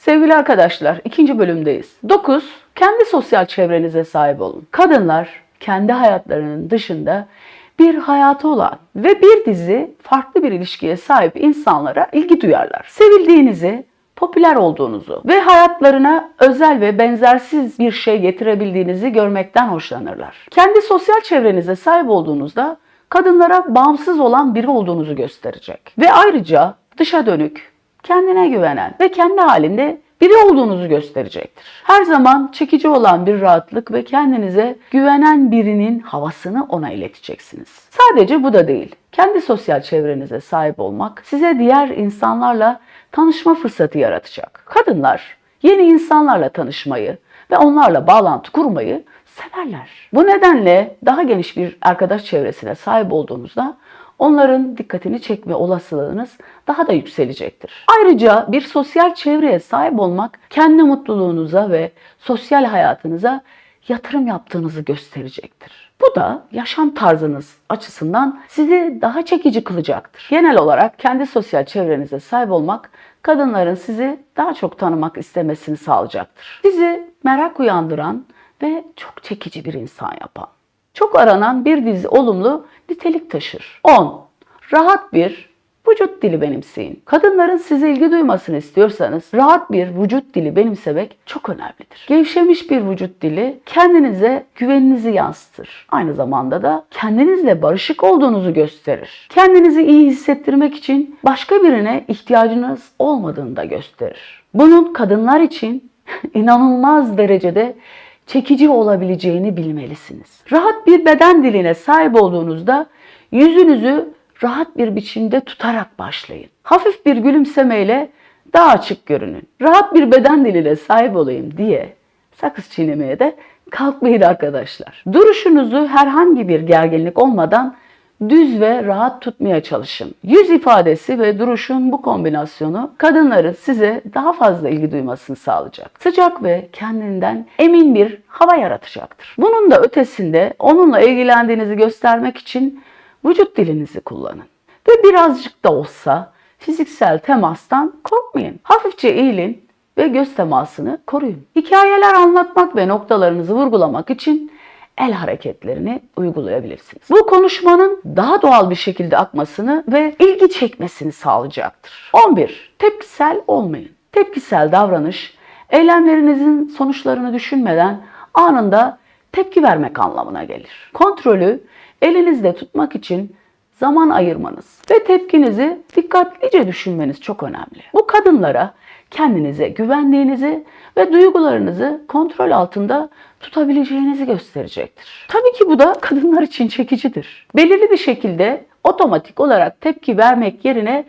Sevgili arkadaşlar, ikinci bölümdeyiz. 9. Kendi sosyal çevrenize sahip olun. Kadınlar kendi hayatlarının dışında bir hayatı olan ve bir dizi farklı bir ilişkiye sahip insanlara ilgi duyarlar. Sevildiğinizi, popüler olduğunuzu ve hayatlarına özel ve benzersiz bir şey getirebildiğinizi görmekten hoşlanırlar. Kendi sosyal çevrenize sahip olduğunuzda kadınlara bağımsız olan biri olduğunuzu gösterecek. Ve ayrıca dışa dönük, kendine güvenen ve kendi halinde biri olduğunuzu gösterecektir. Her zaman çekici olan bir rahatlık ve kendinize güvenen birinin havasını ona ileteceksiniz. Sadece bu da değil. Kendi sosyal çevrenize sahip olmak size diğer insanlarla tanışma fırsatı yaratacak. Kadınlar yeni insanlarla tanışmayı ve onlarla bağlantı kurmayı severler. Bu nedenle daha geniş bir arkadaş çevresine sahip olduğunuzda onların dikkatini çekme olasılığınız daha da yükselecektir. Ayrıca bir sosyal çevreye sahip olmak kendi mutluluğunuza ve sosyal hayatınıza yatırım yaptığınızı gösterecektir. Bu da yaşam tarzınız açısından sizi daha çekici kılacaktır. Genel olarak kendi sosyal çevrenize sahip olmak kadınların sizi daha çok tanımak istemesini sağlayacaktır. Sizi merak uyandıran ve çok çekici bir insan yapan. Çok aranan bir dizi olumlu nitelik taşır. 10. Rahat bir vücut dili benimseyin. Kadınların size ilgi duymasını istiyorsanız rahat bir vücut dili benimsemek çok önemlidir. Gevşemiş bir vücut dili kendinize güveninizi yansıtır. Aynı zamanda da kendinizle barışık olduğunuzu gösterir. Kendinizi iyi hissettirmek için başka birine ihtiyacınız olmadığını da gösterir. Bunun kadınlar için inanılmaz derecede çekici olabileceğini bilmelisiniz. Rahat bir beden diline sahip olduğunuzda yüzünüzü rahat bir biçimde tutarak başlayın. Hafif bir gülümsemeyle daha açık görünün. Rahat bir beden diline sahip olayım diye sakız çiğnemeye de kalkmayın arkadaşlar. Duruşunuzu herhangi bir gerginlik olmadan düz ve rahat tutmaya çalışın. Yüz ifadesi ve duruşun bu kombinasyonu kadınların size daha fazla ilgi duymasını sağlayacak. Sıcak ve kendinden emin bir hava yaratacaktır. Bunun da ötesinde onunla ilgilendiğinizi göstermek için vücut dilinizi kullanın. Ve birazcık da olsa fiziksel temastan korkmayın. Hafifçe eğilin ve göz temasını koruyun. Hikayeler anlatmak ve noktalarınızı vurgulamak için el hareketlerini uygulayabilirsiniz. Bu konuşmanın daha doğal bir şekilde akmasını ve ilgi çekmesini sağlayacaktır. 11. Tepkisel olmayın. Tepkisel davranış, eylemlerinizin sonuçlarını düşünmeden anında tepki vermek anlamına gelir. Kontrolü elinizde tutmak için zaman ayırmanız ve tepkinizi dikkatlice düşünmeniz çok önemli. Bu kadınlara kendinize güvendiğinizi ve duygularınızı kontrol altında tutabileceğinizi gösterecektir. Tabii ki bu da kadınlar için çekicidir. Belirli bir şekilde otomatik olarak tepki vermek yerine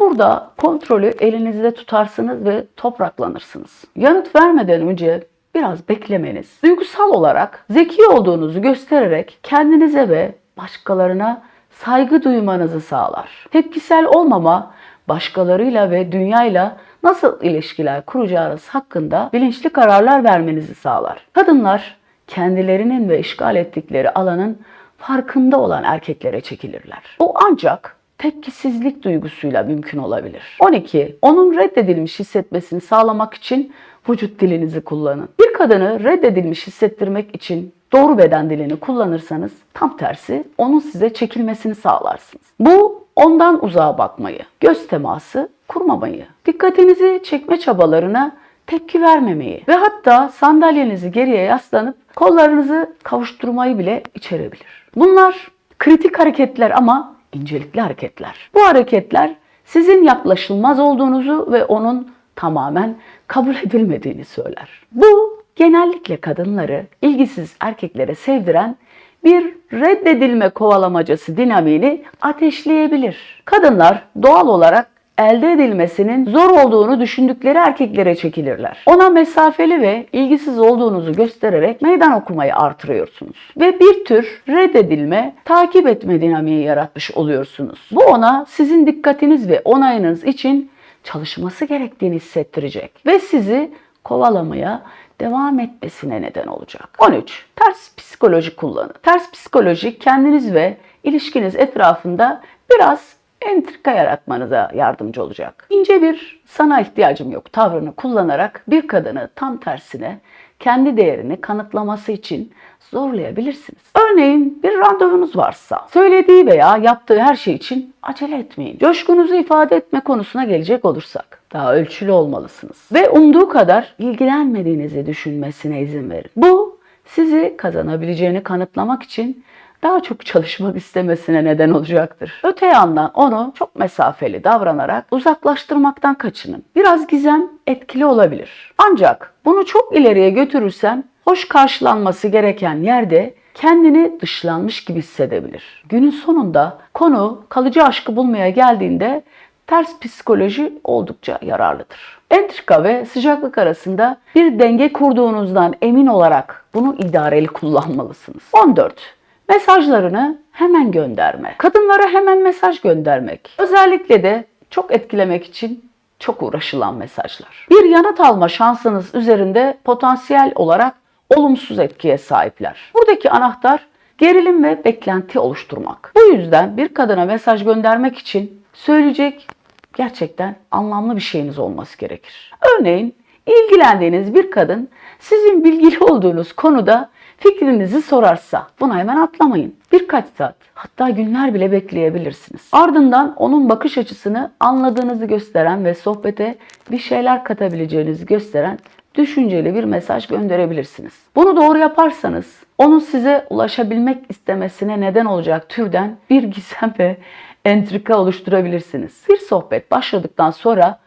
burada kontrolü elinizde tutarsınız ve topraklanırsınız. Yanıt vermeden önce biraz beklemeniz, duygusal olarak zeki olduğunuzu göstererek kendinize ve başkalarına saygı duymanızı sağlar. Tepkisel olmama, başkalarıyla ve dünyayla nasıl ilişkiler kuracağınız hakkında bilinçli kararlar vermenizi sağlar. Kadınlar kendilerinin ve işgal ettikleri alanın farkında olan erkeklere çekilirler. Bu ancak tepkisizlik duygusuyla mümkün olabilir. 12. Onun reddedilmiş hissetmesini sağlamak için vücut dilinizi kullanın. Bir kadını reddedilmiş hissettirmek için doğru beden dilini kullanırsanız tam tersi onun size çekilmesini sağlarsınız. Bu ondan uzağa bakmayı, göz teması kurmamayı, dikkatinizi çekme çabalarına tepki vermemeyi ve hatta sandalyenizi geriye yaslanıp kollarınızı kavuşturmayı bile içerebilir. Bunlar kritik hareketler ama incelikli hareketler. Bu hareketler sizin yaklaşılmaz olduğunuzu ve onun tamamen kabul edilmediğini söyler. Bu genellikle kadınları ilgisiz erkeklere sevdiren bir reddedilme kovalamacası dinamiğini ateşleyebilir. Kadınlar doğal olarak elde edilmesinin zor olduğunu düşündükleri erkeklere çekilirler. Ona mesafeli ve ilgisiz olduğunuzu göstererek meydan okumayı artırıyorsunuz. Ve bir tür reddedilme, takip etme dinamiği yaratmış oluyorsunuz. Bu ona sizin dikkatiniz ve onayınız için çalışması gerektiğini hissettirecek ve sizi kovalamaya devam etmesine neden olacak. 13. Ters psikoloji kullanın. Ters psikoloji kendiniz ve ilişkiniz etrafında biraz entrika yaratmanıza yardımcı olacak. İnce bir sana ihtiyacım yok tavrını kullanarak bir kadını tam tersine kendi değerini kanıtlaması için zorlayabilirsiniz. Örneğin bir randevunuz varsa söylediği veya yaptığı her şey için acele etmeyin. Coşkunuzu ifade etme konusuna gelecek olursak daha ölçülü olmalısınız. Ve umduğu kadar ilgilenmediğinizi düşünmesine izin verin. Bu sizi kazanabileceğini kanıtlamak için daha çok çalışmak istemesine neden olacaktır. Öte yandan onu çok mesafeli davranarak uzaklaştırmaktan kaçının. Biraz gizem etkili olabilir. Ancak bunu çok ileriye götürürsen hoş karşılanması gereken yerde kendini dışlanmış gibi hissedebilir. Günün sonunda konu kalıcı aşkı bulmaya geldiğinde ters psikoloji oldukça yararlıdır. Entrika ve sıcaklık arasında bir denge kurduğunuzdan emin olarak bunu idareli kullanmalısınız. 14. Mesajlarını hemen gönderme. Kadınlara hemen mesaj göndermek. Özellikle de çok etkilemek için çok uğraşılan mesajlar. Bir yanıt alma şansınız üzerinde potansiyel olarak olumsuz etkiye sahipler. Buradaki anahtar gerilim ve beklenti oluşturmak. Bu yüzden bir kadına mesaj göndermek için söyleyecek gerçekten anlamlı bir şeyiniz olması gerekir. Örneğin ilgilendiğiniz bir kadın sizin bilgili olduğunuz konuda fikrinizi sorarsa buna hemen atlamayın. Birkaç saat hatta günler bile bekleyebilirsiniz. Ardından onun bakış açısını anladığınızı gösteren ve sohbete bir şeyler katabileceğinizi gösteren düşünceli bir mesaj gönderebilirsiniz. Bunu doğru yaparsanız onun size ulaşabilmek istemesine neden olacak türden bir gizem ve entrika oluşturabilirsiniz. Bir sohbet başladıktan sonra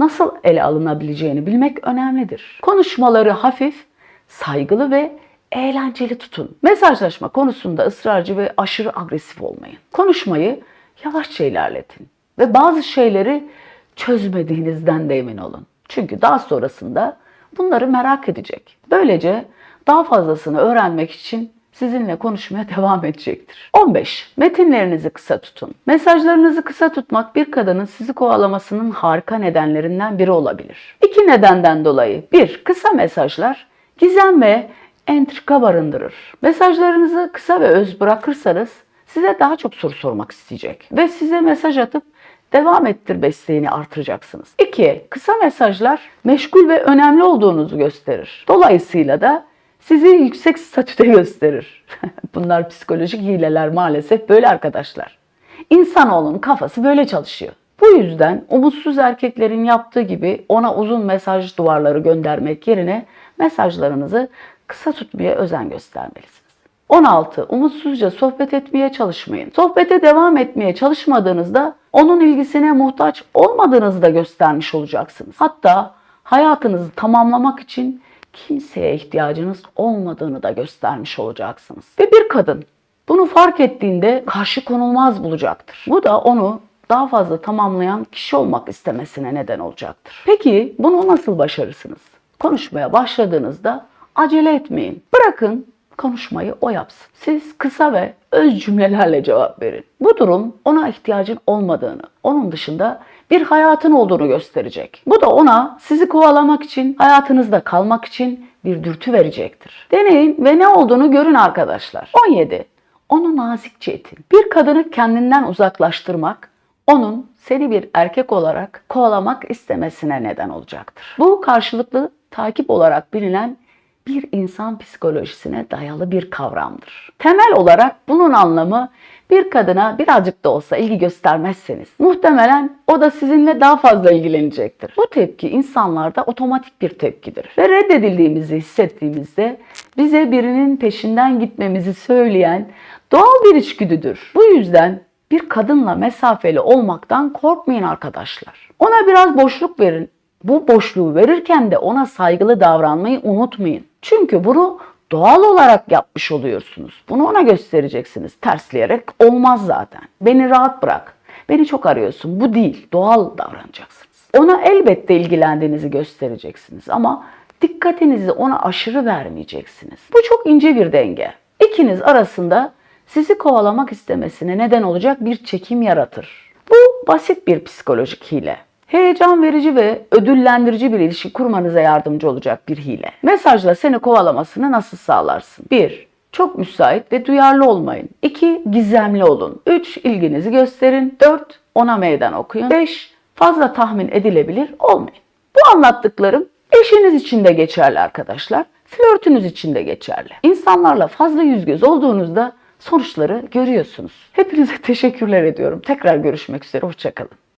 nasıl ele alınabileceğini bilmek önemlidir. Konuşmaları hafif, saygılı ve eğlenceli tutun. Mesajlaşma konusunda ısrarcı ve aşırı agresif olmayın. Konuşmayı yavaşça ilerletin ve bazı şeyleri çözmediğinizden de emin olun. Çünkü daha sonrasında bunları merak edecek. Böylece daha fazlasını öğrenmek için sizinle konuşmaya devam edecektir. 15. Metinlerinizi kısa tutun. Mesajlarınızı kısa tutmak bir kadının sizi kovalamasının harika nedenlerinden biri olabilir. İki nedenden dolayı. Bir, kısa mesajlar gizem ve entrika barındırır. Mesajlarınızı kısa ve öz bırakırsanız size daha çok soru sormak isteyecek ve size mesaj atıp devam ettir besteğini artıracaksınız. 2. Kısa mesajlar meşgul ve önemli olduğunuzu gösterir. Dolayısıyla da sizi yüksek statüde gösterir. Bunlar psikolojik hileler maalesef böyle arkadaşlar. İnsanoğlunun kafası böyle çalışıyor. Bu yüzden umutsuz erkeklerin yaptığı gibi ona uzun mesaj duvarları göndermek yerine mesajlarınızı kısa tutmaya özen göstermelisiniz. 16. Umutsuzca sohbet etmeye çalışmayın. Sohbete devam etmeye çalışmadığınızda onun ilgisine muhtaç olmadığınızı da göstermiş olacaksınız. Hatta hayatınızı tamamlamak için kimseye ihtiyacınız olmadığını da göstermiş olacaksınız. Ve bir kadın bunu fark ettiğinde karşı konulmaz bulacaktır. Bu da onu daha fazla tamamlayan kişi olmak istemesine neden olacaktır. Peki bunu nasıl başarırsınız? Konuşmaya başladığınızda acele etmeyin. Bırakın konuşmayı o yapsın. Siz kısa ve öz cümlelerle cevap verin. Bu durum ona ihtiyacın olmadığını, onun dışında bir hayatın olduğunu gösterecek. Bu da ona sizi kovalamak için, hayatınızda kalmak için bir dürtü verecektir. Deneyin ve ne olduğunu görün arkadaşlar. 17. Onu nazikçe itin. Bir kadını kendinden uzaklaştırmak, onun seni bir erkek olarak kovalamak istemesine neden olacaktır. Bu karşılıklı takip olarak bilinen bir insan psikolojisine dayalı bir kavramdır. Temel olarak bunun anlamı bir kadına birazcık da olsa ilgi göstermezseniz muhtemelen o da sizinle daha fazla ilgilenecektir. Bu tepki insanlarda otomatik bir tepkidir. Ve reddedildiğimizi hissettiğimizde bize birinin peşinden gitmemizi söyleyen doğal bir içgüdüdür. Bu yüzden bir kadınla mesafeli olmaktan korkmayın arkadaşlar. Ona biraz boşluk verin. Bu boşluğu verirken de ona saygılı davranmayı unutmayın. Çünkü bunu doğal olarak yapmış oluyorsunuz. Bunu ona göstereceksiniz. Tersleyerek olmaz zaten. Beni rahat bırak. Beni çok arıyorsun. Bu değil. Doğal davranacaksınız. Ona elbette ilgilendiğinizi göstereceksiniz ama dikkatinizi ona aşırı vermeyeceksiniz. Bu çok ince bir denge. İkiniz arasında sizi kovalamak istemesine neden olacak bir çekim yaratır. Bu basit bir psikolojik hile. Heyecan verici ve ödüllendirici bir ilişki kurmanıza yardımcı olacak bir hile. Mesajla seni kovalamasını nasıl sağlarsın? 1. Çok müsait ve duyarlı olmayın. 2. Gizemli olun. 3. ilginizi gösterin. 4. ona meydan okuyun. 5. Fazla tahmin edilebilir olmayın. Bu anlattıklarım eşiniz için de geçerli arkadaşlar. Flörtünüz için de geçerli. İnsanlarla fazla yüz göz olduğunuzda sonuçları görüyorsunuz. Hepinize teşekkürler ediyorum. Tekrar görüşmek üzere. Hoşçakalın.